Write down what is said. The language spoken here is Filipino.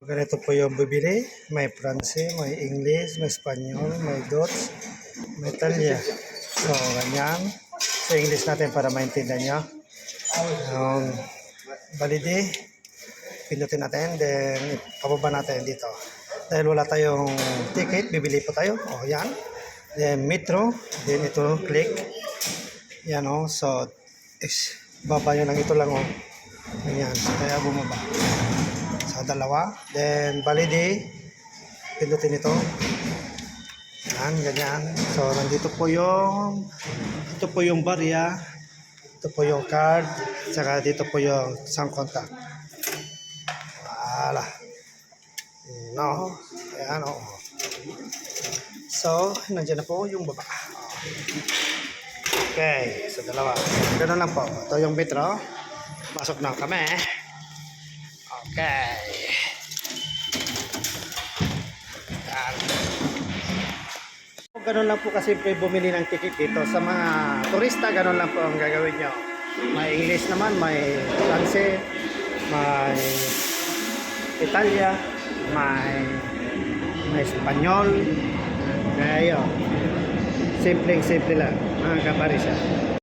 Ganito po yung bibili. May Pranse, may English, may Espanyol, may Dutch, may Italya. So, ganyan. Sa English natin para maintindihan nyo. Um, valide. Pindutin natin. Then, pababa natin dito. Dahil wala tayong ticket, bibili po tayo. O, yan. Then, metro. Then, ito, click. Yan, o. So, is, baba nyo lang ito lang, o. Ganyan. So, kaya bumaba sa dalawa. Then, valide. Pindutin ito. Yan, ganyan. So, nandito po yung ito po yung barya. Ito po yung card. Saka dito po yung isang contact. Wala. No. Ayan, oo. So, nandiyan na po yung baba. Okay, sa dalawa. Ganun lang po. Ito yung metro. Pasok na kami. Okay. Ganun lang po kasi bumili ng ticket dito. Sa mga turista, ganun lang po ang gagawin nyo. May English naman, may Franse, may Italia, may may Espanyol. Kaya yun. Simpleng simple lang, mga kaparisa.